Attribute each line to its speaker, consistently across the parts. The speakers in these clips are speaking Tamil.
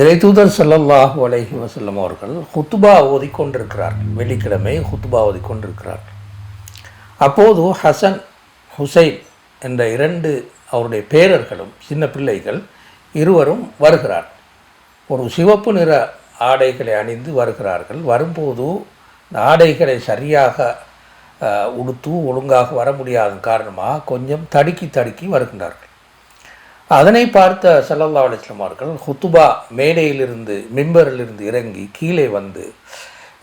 Speaker 1: இறை தூதர் ஸல்லல்லாஹு அலைஹி வசல்லம் அவர்கள் ஹுத்துபா ஓதிக்கொண்டிருக்கிறார்கள். வெள்ளிக்கிழமை ஹுத்துபா ஓதிக்கொண்டிருக்கிறார்கள் அப்போது ஹசன் ஹுசைன் என்ற இரண்டு அவருடைய பேரர்களும் சின்ன பிள்ளைகள் இருவரும் வருகிறார். ஒரு சிவப்பு நிற ஆடைகளை அணிந்து வருகிறார்கள். வரும்போது இந்த ஆடைகளை சரியாக உடுத்து ஒழுங்காக வர முடியாத காரணமாக கொஞ்சம் தடுக்கி தடுக்கி வருகின்றார்கள். அதனை பார்த்த சல்லல்லா அலிஸ்லாம் அவர்கள் ஹுத்துபா மேடையிலிருந்து மிம்பரிலிருந்து இறங்கி கீழே வந்து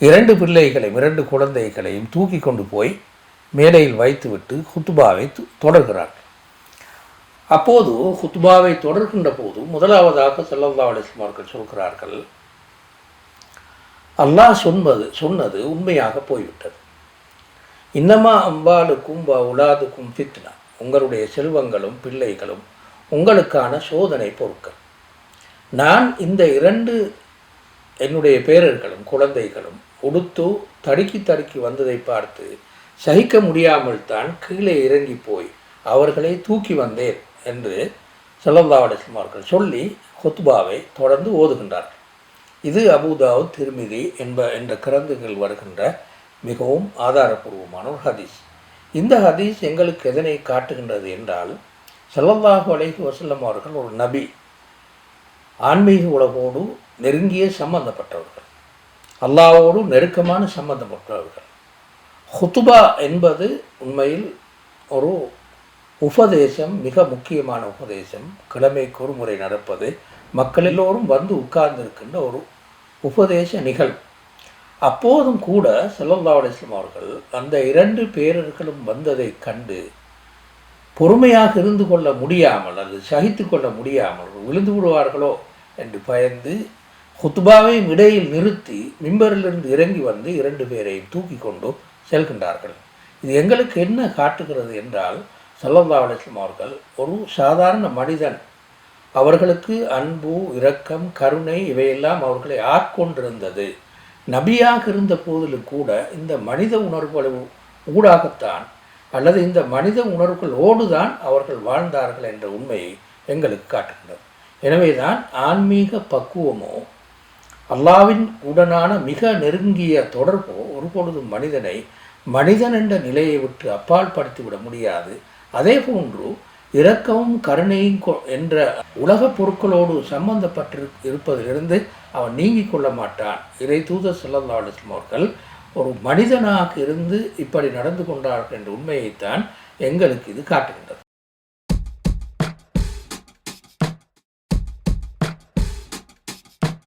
Speaker 1: இரண்டு பிள்ளைகளையும் இரண்டு குழந்தைகளையும் தூக்கி கொண்டு போய் மேடையில் வைத்துவிட்டு ஹுத்துபாவை தொடர்கிறார்கள். அப்போது ஹுத்துபாவை தொடர்கின்ற போது முதலாவதாக சல்லல்லா அலிஸ்லாம் அவர்கள் சொல்கிறார்கள் அல்லாஹ் சொன்னது சொன்னது உண்மையாக போய்விட்டது. இன்னமா அம்பாலுக்கும் உலாதுக்கும் ஃபித்னா. உங்களுடைய செல்வங்களும் பிள்ளைகளும் உங்களுக்கான சோதனை பொருட்கள். நான் இந்த இரண்டு என்னுடைய பேரர்களும் குழந்தைகளும் உடுத்து தடுக்கி தடுக்கி வந்ததை பார்த்து சகிக்க முடியாமல் தான் கீழே இறங்கி போய் அவர்களை தூக்கி வந்தேன் என்று செல்லல்லாவலிஸ்லாம் அவர்கள் சொல்லி ஹொத்பாவை தொடர்ந்து ஓதுகின்றார்கள். இது அபுதாவு திருமிதி என்ப என்ற கிரந்துகள் வருகின்ற மிகவும் ஆதாரபூர்வமான ஒரு ஹதீஸ். இந்த ஹதீஸ் எங்களுக்கு எதனை காட்டுகின்றது என்றால் ஸல்லல்லாஹு அலைஹி வசல்லம் அவர்கள் ஒரு நபி. ஆன்மீக உலகோடு நெருங்கிய சம்பந்தப்பட்டவர்கள். அல்லாவோடு நெருக்கமான சம்பந்தப்பட்டவர்கள். ஹுத்துபா என்பது உண்மையில் ஒரு உபதேசம் மிக முக்கியமான உபதேசம். கிழமைக்கு ஒரு முறை நடப்பது. மக்கள் எல்லோரும் வந்து உட்கார்ந்திருக்கின்ற ஒரு உபதேச நிகழ்வு. அப்போதும் கூட செல்லல்லா அலிஸ்லாம் அவர்கள் அந்த இரண்டு பேரர்களும் வந்ததை கண்டு பொறுமையாக இருந்து கொள்ள முடியாமல் அல்லது சகித்து கொள்ள முடியாமல் விழுந்து விடுவார்களோ என்று பயந்து ஹுத்பாவையும் இடையில் நிறுத்தி மிம்பரிலிருந்து இறங்கி வந்து இரண்டு பேரையும் தூக்கி கொண்டு செல்கின்றார்கள். இது எங்களுக்கு என்ன காட்டுகிறது என்றால் ஸல்லல்லாஹு அலைஹி அவர்கள் ஒரு சாதாரண மனிதன். அவர்களுக்கு அன்பு இரக்கம் கருணை இவையெல்லாம் அவர்களை ஆட்கொண்டிருந்தது. நபியாக இருந்த போதிலும் கூட இந்த மனித உணர்வு ஊடாகத்தான் அல்லது இந்த மனித உணர்வுகளோடு தான் அவர்கள் வாழ்ந்தார்கள் என்ற உண்மையை எங்களுக்கு காட்டுகின்றது. எனவேதான் ஆன்மீக பக்குவமோ அல்லாவின் உடனான மிக நெருங்கிய தொடர்போ ஒருபொழுதும் மனிதனை மனிதன் என்ற நிலையை விட்டு அப்பால் படுத்திவிட முடியாது. அதே போன்று இரக்கமும் கருணையும் கொ- என்ற உலகப் பொருட்களோடு சம்பந்தப்பட்டிரு இருப்பதிலிருந்து அவன் நீங்கிக் கொள்ள மாட்டான். இறை தூத ஸல்லல்லாஹு அவர்கள் ஒரு மனிதனாக இருந்து இப்படி நடந்து கொண்டார்கள் என்ற உண்மையைத்தான் எங்களுக்கு இது காட்டுகின்றது.